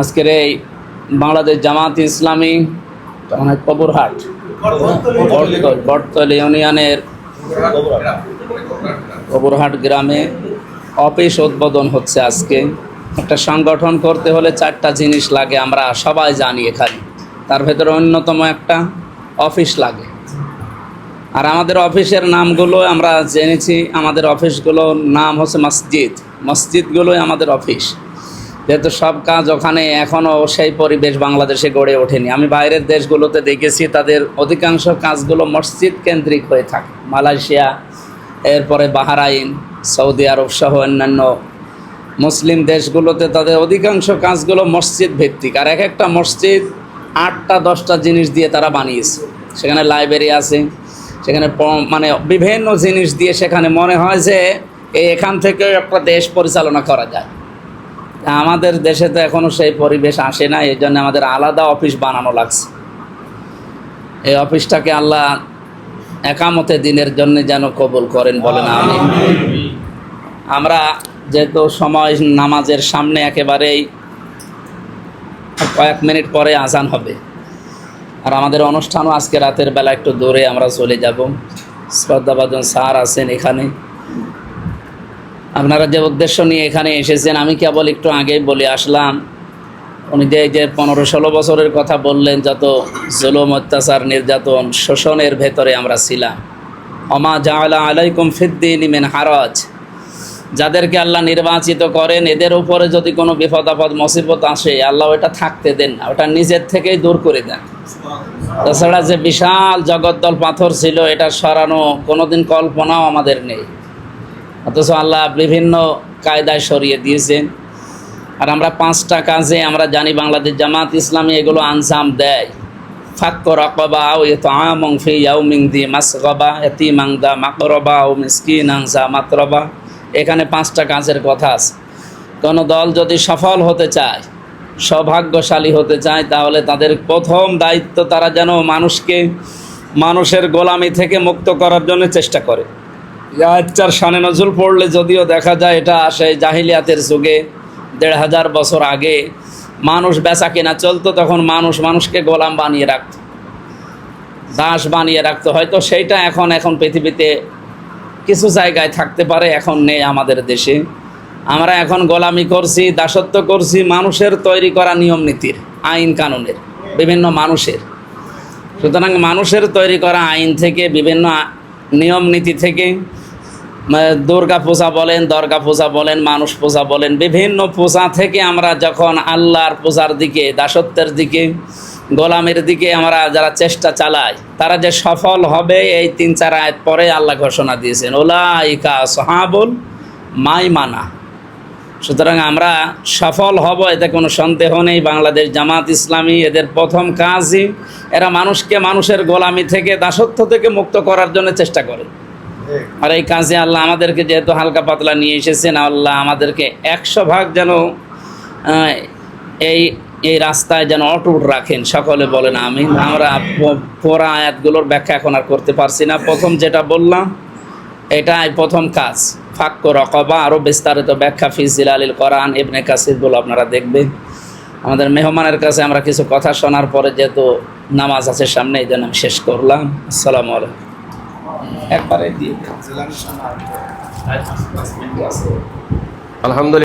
আজকের এই বাংলাদেশ জামাত ইসলামী মানে কবরহাট বটতল ইউনিয়নের কবরহাট গ্রামে অফিস উদ্বোধন হচ্ছে আজকে। একটা সংগঠন করতে হলে চারটা জিনিস লাগে, আমরা সবাই জানি এখানে। তার ভেতরে অন্যতম একটা অফিস লাগে। আর আমাদের অফিসের নামগুলো আমরা জেনেছি, আমাদের অফিসগুলোর নাম হচ্ছে মসজিদ। মসজিদগুলোই আমাদের অফিস। যেহেতু সব কাজ ওখানে এখনও সেই পরিবেশ বাংলাদেশে গড়ে ওঠেনি। আমি বাইরের দেশগুলোতে দেখেছি তাদের অধিকাংশ কাজগুলো মসজিদ কেন্দ্রিক হয়ে থাকে। মালয়েশিয়া, এরপরে বাহারাইন, সৌদি আরব সহ অন্যান্য মুসলিম দেশগুলোতে তাদের অধিকাংশ কাজগুলো মসজিদ ভিত্তিক। আর এক একটা মসজিদ আটটা, দশটা জিনিস দিয়ে তারা বানিয়েছে। সেখানে লাইব্রেরি আছে, সেখানে মানে বিভিন্ন জিনিস দিয়ে সেখানে মনে হয় যে এখান থেকে একটা দেশ পরিচালনা করা যায়। আমাদের দেশে তো এখনও সেই পরিবেশ আসে না, এই জন্য আমাদের আলাদা অফিস বানানো লাগছে। এই অফিসটাকে আল্লাহ একামতে দিনের জন্য যেন কবুল করেন বলেন আমি আমরা যেহেতু সময় নামাজের সামনে একেবারেই কয়েক মিনিট পরে আজান হবে। আর আমাদের অনুষ্ঠানও আজকে রাতের বেলা একটু দূরে আমরা চলে যাব। শ্রদ্ধাভাজন স্যার আছেন এখানে। আপনারা যে উদ্দেশ্য নিয়ে এখানে এসেছেন, আমি কেবল একটু আগেই বলে আসলাম। উনি যে যে পনেরো ষোলো বছরের কথা বললেন, যত জুলুম, অত্যাচার, নির্যাতন, শোষণের ভেতরে আমরা ছিলাম। অমা জাআলা আলাইকুম ফিদ্দিন ইমেন হারাজ। যাদেরকে আল্লাহ নির্বাচিত করেন, এদের উপরে যদি কোনো বিপদ আপদ, মুসিবত আসে, আল্লাহ ওটা থাকতে দেন না, ওটা নিজের থেকেই দূর করে দেন। তাছাড়া যে বিশাল জগদ্দল পাথর ছিল, এটা সরানো কোনোদিন কল্পনাও আমাদের নেই। অথচ আল্লাহ বিভিন্ন কায়দায় সরিয়ে দিয়েছেন। আর আমরা পাঁচটা কাজে আমরা জানি বাংলাদেশ জামাত ইসলামী এগুলো আনসাম দেয়। ফাক্ক রকবা ও এত আমং ফি ইয়াউমিং দি মাসগবা এতি মাংদা মাকরবা ও মিসকিন আংসা মাতরবা। এখানে পাঁচটা কাজের কথা আছে। কোনো দল যদি সফল হতে চায়, সৌভাগ্যশালী হতে চায়, তাহলে তাদের প্রথম দায়িত্ব তারা যেন মানুষকে, মানুষের গোলামি থেকে মুক্ত করার জন্য চেষ্টা করে। ইয়াচ্চার শানে নজরুল পড়লে যদিও দেখা যায় এটা আসে জাহিলিয়াতের যুগে, দেড় হাজার বছর আগে মানুষ বেচা কেনা চলতো, তখন মানুষ মানুষকে গোলাম বানিয়ে রাখত। দাস বানিয়ে রাখতো। হয়তো সেইটা এখন এখন পৃথিবীতে কিছু জায়গায় থাকতে পারে, এখন নেই আমাদের দেশে। আমরা এখন গোলামি করছি, দাসত্ব করছি, মানুষের তৈরি করা নিয়ম নীতির, আইন কানুনের, বিভিন্ন মানুষের। সুতরাং মানুষের তৈরি করা আইন থেকে, বিভিন্ন নিয়ম নীতি থেকে দুর্গা পূজা বলেন, দর্গা পূজা বলেন, মানুষ পূজা বলেন, বিভিন্ন পূজা থেকে আমরা যখন আল্লাহর পূজার দিকে, দাসত্বের দিকে, গোলামের দিকে আমরা যারা চেষ্টা চালাই, তারা যে সফল হবে, এই তিন চার আয়াত পরে আল্লাহ ঘোষণা দিয়েছেন ওলাইকা সহাবুল মাইমানা। সুতরাং আমরা সফল হব, এতে কোনো সন্দেহ নেই, বাংলাদেশ জামাত ইসলামী এদের প্রথম কাজই, এরা মানুষকে মানুষের গোলামি থেকে, দাসত্ব থেকে মুক্ত করার জন্য চেষ্টা করে। আর এই কাজে আল্লাহ আমাদেরকে যেহেতু হালকা পাতলা নিয়ে এসেছেন, আল্লাহ আমাদেরকে একশো ভাগ যেন এই এই রাস্তায় যেন অটুট রাখেন। সকলে বলেন আমি আমরা পড়া আয়াতগুলোর ব্যাখ্যা এখন আর করতে পারছি না। প্রথম যেটা বললাম, এটাই প্রথম কাজ। ফাক্ক রকবা আরও বিস্তারিত ব্যাখ্যা ফিজিল আলীল কোরআন, ইবনে কাসিরগুলো আপনারা দেখবেন। আমাদের মেহমানের কাছে আমরা কিছু কথা শোনার পরে যেহেতু নামাজ আছে সামনে, এই জন্য আমি শেষ করলাম। আসসালামু আলাইকুম। একবারে দিয়ে। আলহামদুলিল্লাহ